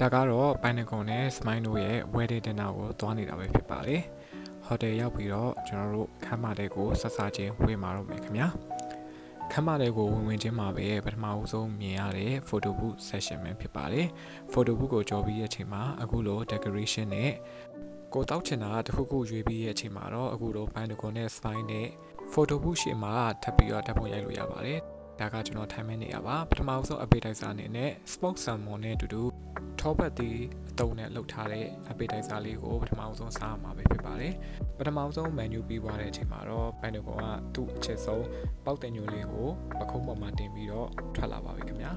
ဒါကတော့ Pinnacle နဲ့ Smile တို့ရဲ့ wedding dinner ကိုသွားနေတာပဲဖြစ်ပါတယ်ဟိုတယ်ရောက်ပြီးတော့ကျွန်တော်တို့ခမ်းမတဲ့ကိုဆက်စားချင်းဝေးมาတော့မယ်ခင်ဗျာခမ်းမတဲ့ကိုဝင်ဝင်ချင်းမှာပဲပထမဦးဆုံးမြင်ရတဲ့ photo booth session ပဲဖြစ်ပါတယ် photo booth ကိုကြော်ပြီးရဲ့အချိန်မှာအခုလို decoration နဲ့ကိုတောက်ချင်တာတစ်ခုခုရွေးပြီးရဲ့အချိန်မှာတော့အခုလို Pinnacle နဲ့ Smile နဲ့ photo booth ရှေ့မှာထပ်ပြီးတော့ဓာတ်ပုံရိုက်လို့ရပါတယ်ဒါကကျွန်တော်ထိုင်မဲ့နေရပါပထမဆုံး appetizer အနေနဲ့ smoked salmon နဲ့အတူတူ ထောပတ်တီအတုံးနဲ့လှုပ်ထားတဲ့ appetizer လေးကိုပထမဆုံးစားရမှာပဲဖြစ်ပါတယ်ပထမဆုံး menu ပြီးသွားတဲ့အချိန်မှာတော့ pineapple ကသူ့အချက်ဆုံးပေါက်တင်ညိုလေးကိုပခုံးပေါ်မှာတင်ပြီးတော့ထွက်လာပါပြီခင်ဗျာ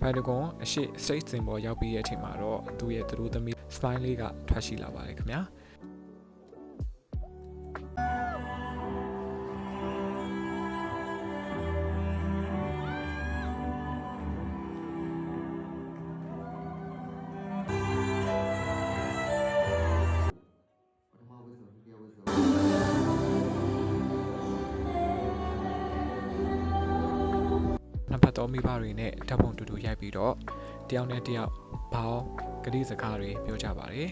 ဘိုင်ဒကွန်အရှိ state စင်ပေါ်ရောက်ပြီးရဲ့အချိန်မှာတော့သူ့ရဲ့သူတို့သမီး spine လေးကထွက်ရှိလာပါတယ်ခင်ဗျာ တော်မိဘတွေနဲ့ဓာတ်ပုံတူတူရိုက်ပြီးတော့တယောက်နဲ့တယောက်ဘောင်းကတိစကားတွေပြောကြပါတယ်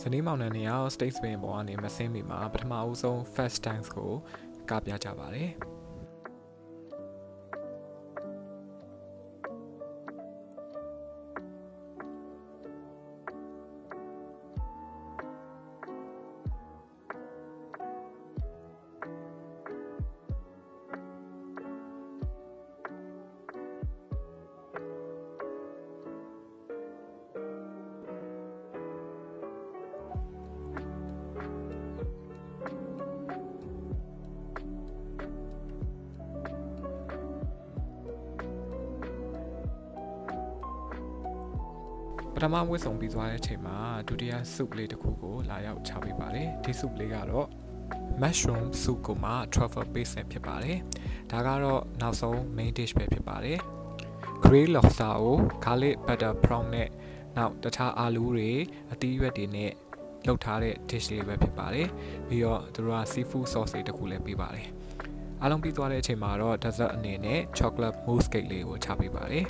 ဇနီးမောင်နှံတွေရော state spin ပေါ်ကနေမဆင်းမီမှာပထမအဦးဆုံး first times ကိုကပြကြပါတယ် ပထမဝတ်ဆောင်ပြီးသွားတဲ့အချိန်မှာဒုတိယ soup လေးတစ်ခုကိုလာရောက်ချပေးပါတယ်ဒီ soup လေးကတော့ mushroom soup ကိုမှ truffle base နဲ့ဖြစ်ပါတယ်ဒါကတော့နောက်ဆုံး main dish ပဲဖြစ်ပါတယ် grey lobster ကို garlic butter prawn နဲ့နောက်တခြားအာလူးတွေအသီးရွက်တွေနဲ့လုပ်ထားတဲ့ dish လေးပဲဖြစ်ပါတယ်ပြီးတော့သူတို့က seafood sauce တွေတစ်ခုလည်းပေးပါတယ် အားလုံးပြီးသွားတဲ့အချိန်မှာတော့ dessert အနေနဲ့ chocolate mousse cake လေးကိုချပေးပါတယ်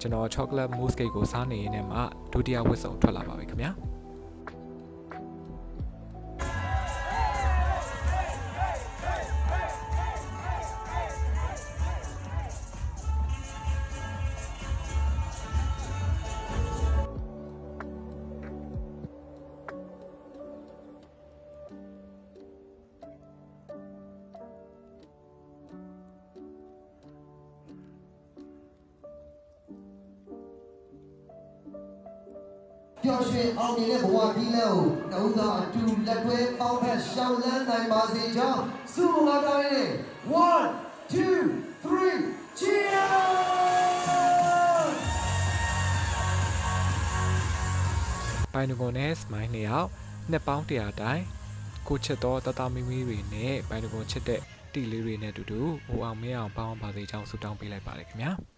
ကျွန်တော် chocolate mousse cake ကိုစားနေရင်းနဲ့မှဒုတိယဝတ်စုံထွက်လာပါပြီခင်ဗျာ ပျော်ရွှင်အောင်မြင်တဲ့ဘဝဒီလန်းကိုနှုံးသားအတူလက်တွဲပေါင်းဖက်ရှောင်းလန်းနိုင်ပါစေကြောင်းဆုမလာတိုင်းနဲ့1 2 3 cheers ပိုင်နဂွန်နဲ့ smile နှစ်ယောက်နှစ်ပေါင်းတရာတိုင်ကိုချစ်တော်တတမီမီတွေနဲ့ပိုင်နဂွန်ချစ်တဲ့တီလေးတွေနဲ့အတူတူဟိုအောင်မင်းအောင်ပေါင်းပါစေကြောင်းဆုတောင်းပေးလိုက်ပါတယ်ခင်ဗျာ။